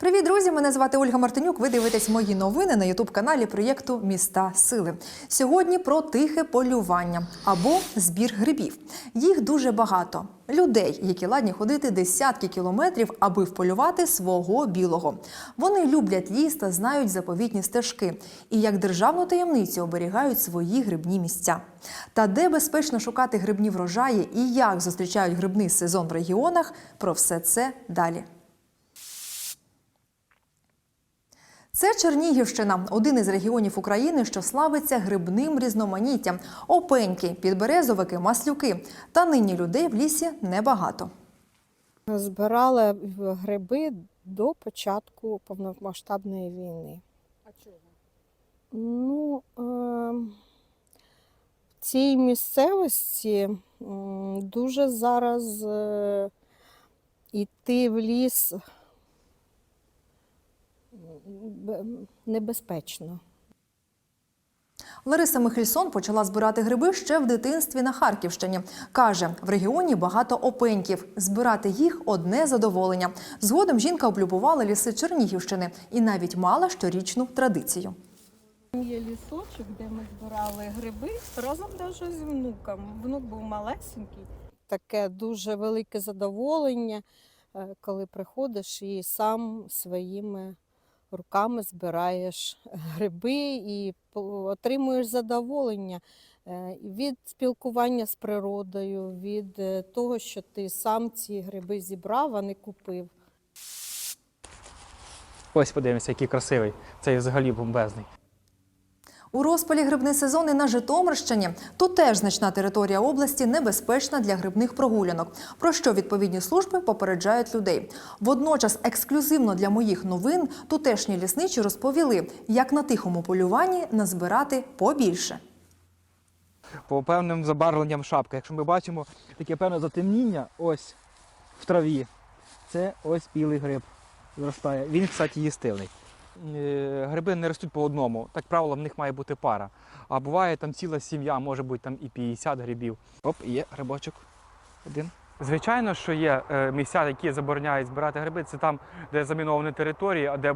Привіт, друзі! Мене звати Ольга Мартинюк. Ви дивитесь мої новини на ютуб-каналі проєкту Міста Сили. Сьогодні про тихе полювання або збір грибів. Їх дуже багато. Людей, які ладні ходити десятки кілометрів, аби вполювати свого білого. Вони люблять ліс та знають заповітні стежки і як державну таємницю оберігають свої грибні місця. Та де безпечно шукати грибні врожаї і як зустрічають грибний сезон в регіонах, про все це далі. Це Чернігівщина, один із регіонів України, що славиться грибним різноманіттям. Опеньки, підберезовики, маслюки. Та нині людей в лісі небагато. Збирали гриби до початку повномасштабної війни. А чого? Ну, е, в цій місцевості дуже зараз е, йти в ліс небезпечно. Лариса Михельсон почала збирати гриби ще в дитинстві на Харківщині. Каже, в регіоні багато опеньків. Збирати їх одне задоволення. Згодом жінка облюбувала ліси Чернігівщини і навіть мала щорічну традицію. Є лісочок, де ми збирали гриби разом навіть з внуком. Внук був малесенький. Таке дуже велике задоволення, е, коли приходиш і сам своїми руками збираєш гриби і отримуєш задоволення е, від спілкування з природою, від е, того, що ти сам ці гриби зібрав, а не купив. Ось подивимося, який красивий. Цей взагалі бомбезний. У розпалі грибний сезон і на Житомирщині. Тут теж значна територія області небезпечна для грибних прогулянок, про що відповідні служби попереджають людей. Водночас, ексклюзивно для моїх новин, тутешні лісничі розповіли, як на тихому полюванні назбирати побільше. По певним забарвленням шапка. Якщо ми бачимо таке певне затемніння, ось в траві, це ось білий гриб зростає. Він, кстати, їстивний. Е, Гриби не ростуть по одному. Так правило, в них має бути пара. А буває там ціла сім'я, може бути там і 50 грибів. Оп, є грибочок. Один. Звичайно, що є е, місця, які забороняють збирати гриби. Це там, де заміновані території, а де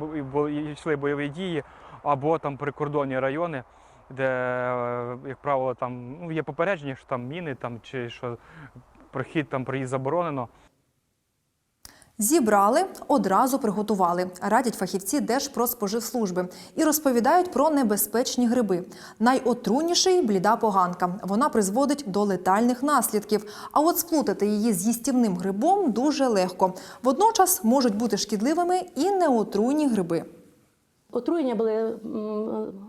йшли бойові дії, або там прикордонні райони, де, е, як правило, там ну, є попередження, що там міни там, чи що прохід там проїзд заборонено. Зібрали, одразу приготували, радять фахівці Держпродспоживслужби і розповідають про небезпечні гриби. Найотрунніший – бліда поганка. Вона призводить до летальних наслідків. А от сплутати її з їстівним грибом дуже легко. Водночас можуть бути шкідливими і неотруйні гриби. Отруєння були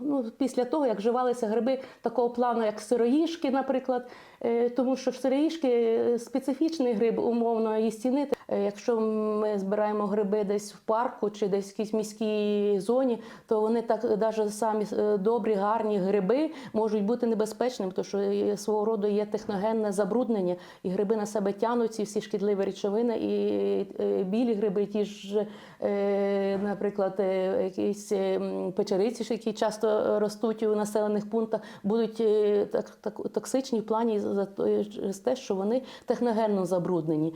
ну, після того, як вживалися гриби такого плану, як сироїшки, наприклад, Е, тому що сироїшки е, специфічний гриб, умовно їстівний. Е, Якщо ми збираємо гриби десь в парку чи десь в якійсь міській зоні, то вони так навіть самі е, добрі, гарні гриби можуть бути небезпечними, тому що е, свого роду є техногенне забруднення, і гриби на себе тягнуть ці всі шкідливі речовини, і білі гриби, ті ж, наприклад, якісь печериці, які часто ростуть у населених пунктах, будуть так, токсичні в плані за те, що вони техногенно забруднені.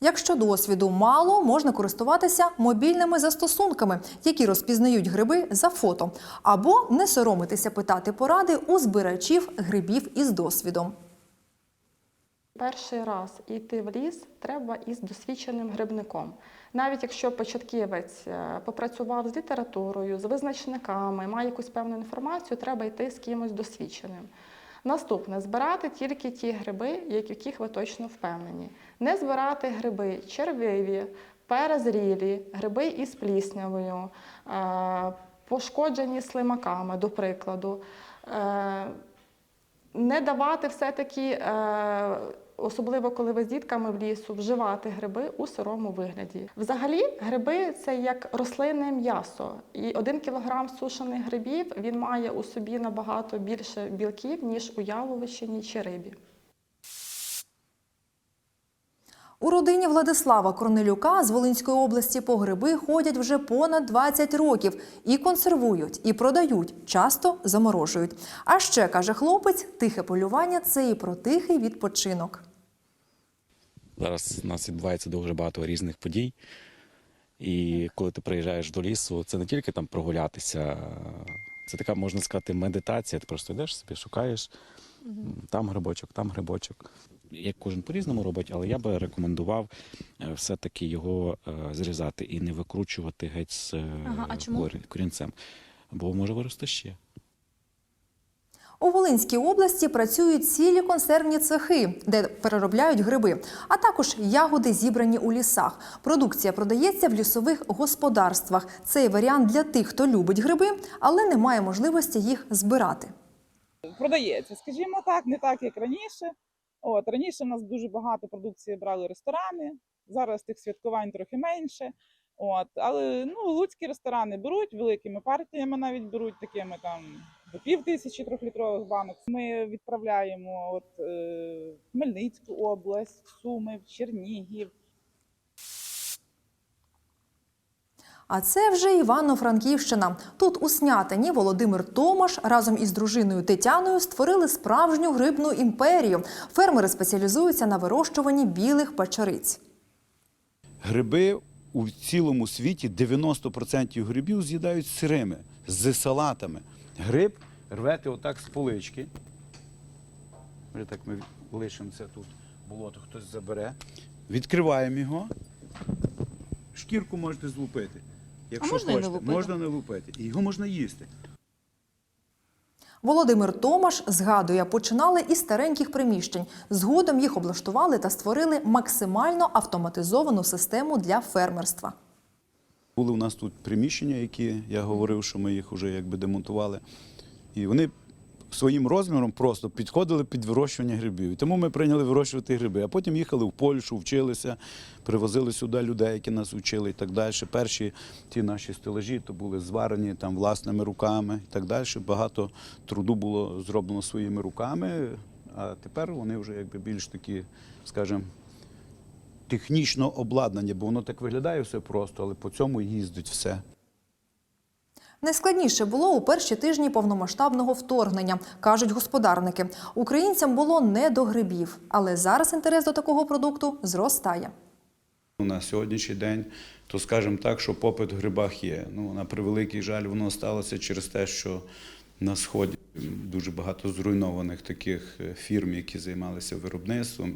Якщо досвіду мало, можна користуватися мобільними застосунками, які розпізнають гриби за фото, або не соромитися питати поради у збирачів грибів із досвідом. Перший раз йти в ліс треба із досвідченим грибником. Навіть якщо початківець е, попрацював з літературою, з визначниками, має якусь певну інформацію, треба йти з кимось досвідченим. Наступне збирати тільки ті гриби, яких ви точно впевнені. Не збирати гриби червиві, перезрілі, гриби із пліснявою, е, пошкоджені слимаками, до прикладу. Е, не давати все-таки, е, особливо коли ви з дітками в лісу, вживати гриби у сирому вигляді. Взагалі, гриби це як рослинне м'ясо. І один кілограм сушених грибів він має у собі набагато більше білків, ніж у яловичині чи рибі. У родині Владислава Корнелюка з Волинської області по гриби ходять вже понад 20 років і консервують, і продають, часто заморожують. А ще каже хлопець, тихе полювання це і про тихий відпочинок. Зараз у нас відбувається дуже багато різних подій. І коли ти приїжджаєш до лісу, це не тільки там прогулятися, це така, можна сказати, медитація. Ти просто йдеш собі, шукаєш там грибочок, там грибочок. Як кожен по-різному робить, але я би рекомендував е, все-таки його е, зрізати і не викручувати геть з е, Ага, а чому? корінцем, бо може вирости ще. У Волинській області працюють цілі консервні цехи, де переробляють гриби, а також ягоди, зібрані у лісах. Продукція продається в лісових господарствах. Цей варіант для тих, хто любить гриби, але не має можливості їх збирати. продається, скажімо так, не так, як раніше. От раніше в нас дуже багато продукції брали ресторани. Зараз тих святкувань трохи менше. От, але ну, луцькі ресторани беруть великими партіями, навіть беруть такими там до пів тисячі трьохлітрових банок. Ми відправляємо от, е, Хмельницьку область, Суми, в Чернігів, А це вже Івано-Франківщина. Тут у Снятині Володимир Томаш разом із дружиною Тетяною створили справжню грибну імперію. Фермери спеціалізуються на вирощуванні білих печериць. Гриби у цілому світі 90% грибів з'їдають сирими, з салатами. Гриб рвете отак з полички. Вже так ми лишимо це тут болото, хтось забере. Відкриваємо його. Шкірку можете злупити. Якщо можна і не хочете, лупити? можна не лупити. І його можна їсти. Володимир Томаш згадує, починали із стареньких приміщень. Згодом їх облаштували та створили максимально автоматизовану систему для фермерства. Були у нас тут приміщення, які я говорив, що ми їх вже якби демонтували. І вони своїм розміром просто підходили під вирощування грибів. І тому ми прийняли вирощувати гриби. А потім їхали в Польщу, вчилися, привозили сюди людей, які нас вчили і так далі. Перші ті наші стелажі то були зварені там власними руками і так далі. Багато труду було зроблено своїми руками. А тепер вони вже якби більш такі, скажімо, технічно обладнані, бо воно так виглядає все просто, але по цьому їздить все. Найскладніше було у перші тижні повномасштабного вторгнення, кажуть господарники. Українцям було не до грибів, але зараз інтерес до такого продукту зростає. На сьогоднішній день, то скажемо так, що попит в грибах є. Ну, на превеликий жаль, воно сталося через те, що на сході дуже багато зруйнованих таких е, фірм, які займалися виробництвом.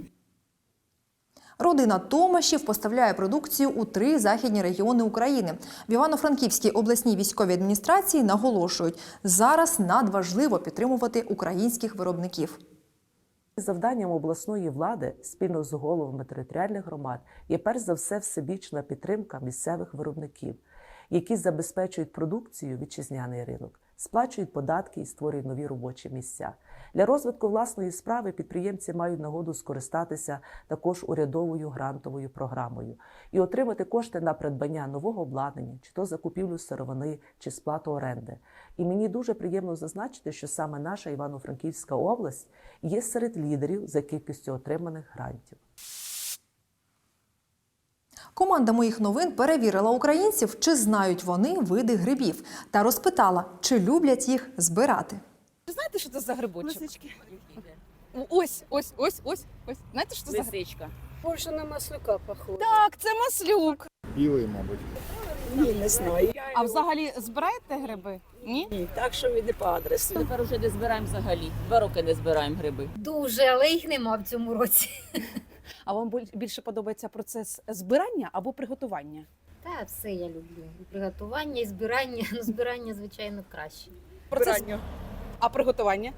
Родина Томашів поставляє продукцію у три західні регіони України. В Івано-Франківській обласній військовій адміністрації наголошують, зараз надважливо підтримувати українських виробників. Завданням обласної влади спільно з головами територіальних громад є перш за все всебічна підтримка місцевих виробників, які забезпечують продукцію вітчизняний ринок, сплачують податки і створюють нові робочі місця. Для розвитку власної справи підприємці мають нагоду скористатися також урядовою грантовою програмою і отримати кошти на придбання нового обладнання, чи то закупівлю сировини, чи сплату оренди. І мені дуже приємно зазначити, що саме наша Івано-Франківська область є серед лідерів за кількістю отриманих грантів. Команда моїх новин перевірила українців, чи знають вони види грибів, та розпитала, чи люблять їх збирати. Знаєте, що це за грибочок? Ось, ось, ось, ось, ось. Знаєте, що це за грибочок? Лисичка. Більше на маслюка похоже. Так, це маслюк. Білий, мабуть. Ні, не знаю. А взагалі збираєте гриби? Ні? Ні, так що ми не по адресу. Тепер уже не збираємо взагалі. Два роки не збираємо гриби. Дуже, але їх нема в цьому році. А вам більше подобається процес збирання або приготування? Та все я люблю. І приготування, і збирання. Ну, збирання, звичайно, краще. Процес... А приготування?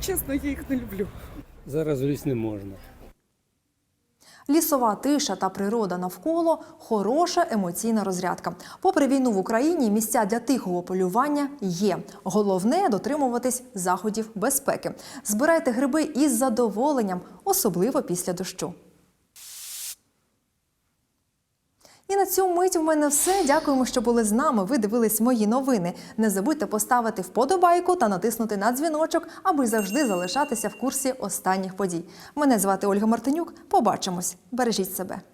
Чесно, я їх не люблю. Зараз в ліс не можна. Лісова тиша та природа навколо хороша емоційна розрядка. Попри війну в Україні, місця для тихого полювання є. Головне дотримуватись заходів безпеки. Збирайте гриби із задоволенням, особливо після дощу. І на цю мить в мене все. Дякуємо, що були з нами. Ви дивились мої новини. Не забудьте поставити вподобайку та натиснути на дзвіночок, аби завжди залишатися в курсі останніх подій. Мене звати Ольга Мартинюк. Побачимось. Бережіть себе.